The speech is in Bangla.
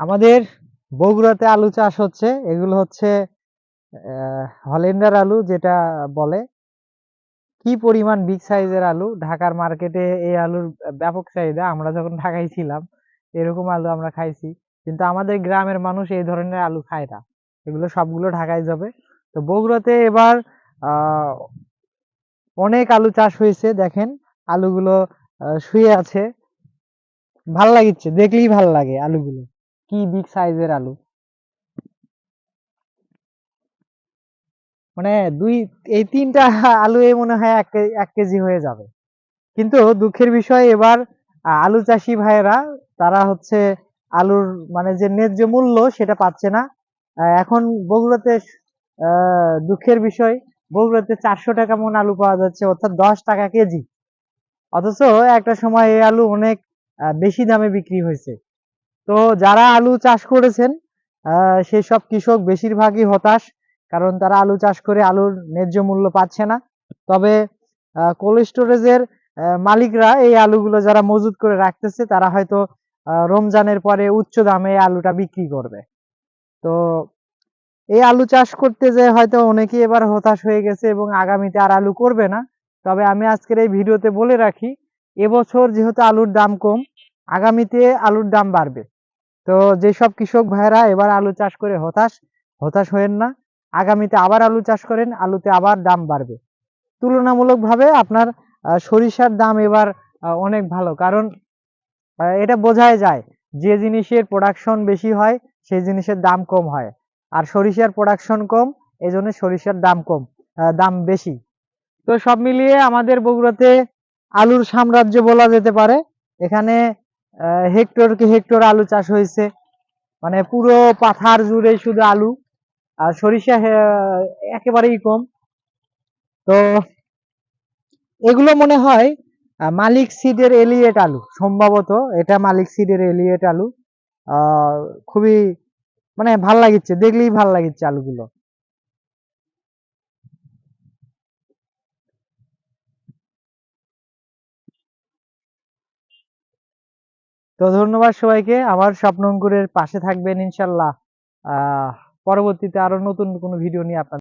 আমাদের বগুড়াতে আলু চাষ হচ্ছে, এগুলো হচ্ছে হলেন্ডার আলু যেটা বলে। কি পরিমাণ বিগ সাইজের আলু? ঢাকার মার্কেটে এই আলুর ব্যাপক চাহিদা। আমরা যখন ঢাকায় ছিলাম, এরকম আলু আমরা খাইছি। কিন্তু আমাদের গ্রামের মানুষ এই ধরনের আলু খায় না। এগুলো সবগুলো ঢাকায় যাবে। তো বগুড়াতে এবার অনেক আলু চাষ হয়েছে, দেখেন। আলুগুলো শুয়ে আছে। ভালো লাগিচ্ছে, দেখলেই ভালো লাগে আলুগুলো। কি বিগ সাইজের আলু? মানে দুই, এই তিনটা আলু এ মনে হয় এক কেজি হয়ে যাবে। কিন্তু দুঃখের বিষয় এবার আলু চাষি ভাইয়েরা, তারা হচ্ছে আলুর মানে যে ন্যায্য মূল্য সেটা পাচ্ছে না। এখন বগুড়াতে দুঃখের বিষয়, বগুড়াতে চারশো টাকা মন আলু পাওয়া যাচ্ছে, অর্থাৎ দশ টাকা কেজি। অথচ একটা সময় এই আলু অনেক বেশি দামে বিক্রি হয়েছে। তো যারা আলু চাষ করেছেন সেই সব কৃষক বেশিরভাগই হতাশ, কারণ তারা আলু চাষ করে আলুর ন্যায্য মূল্য পাচ্ছে না। তবে কোল্ড স্টোরেজের মালিকরা এই আলুগুলো যারা মজুত করে রাখতেছে, তারা হয়তো রমজানের পরে উচ্চ দামে আলুটা বিক্রি করবে। তো এই আলু চাষ করতে যে হয়তো অনেকেই এবার হতাশ হয়ে গেছে এবং আগামীতে আর আলু করবে না, তবে আমি আজকের এই ভিডিওতে বলে রাখি, এবছর যেহেতু আলুর দাম কম, আগামীতে আলুর দাম বাড়বে। তো যেসব কৃষক ভাইরা এবার আলু চাষ করে হতাশ হতাশ হয়েন না। আগামীতে আবার আলু চাষ করেন, আলুতে আবার দাম বাড়বে। তুলনামূলকভাবে আপনার সরিষার দাম এবার অনেক ভালো। কারণ এটা বোঝাই যায়, যে জিনিসের প্রোডাকশন বেশি হয়, সেই জিনিসের দাম কম হয়। আর সরিষার প্রোডাকশন কম এই জন্য সরিষার দাম কম দাম বেশি। তো সব মিলিয়ে আমাদের বগুড়াতে আলুর সাম্রাজ্য বলা যেতে পারে। এখানে আহ, হেক্টরকে হেক্টর আলু চাষ হয়েছে। মানে পুরো পাথার জুড়ে শুধু আলু আর সরিষা একেবারেই কম। তো এগুলো মনে হয় মালিক সিডের এলিয়েট আলু সম্ভবত এটা মালিক সিডের এলিয়েট আলু। খুবই মানে ভালো লাগিচ্ছে দেখলেই ভালো লাগিচ্ছে আলুগুলো। তো ধন্যবাদ সবাইকে। আমার স্বপ্ন অঙ্কুরের পাশে থাকবেন ইনশাল্লাহ। আহ, পরবর্তীতে আরও নতুন কোনো ভিডিও নিয়ে আপনার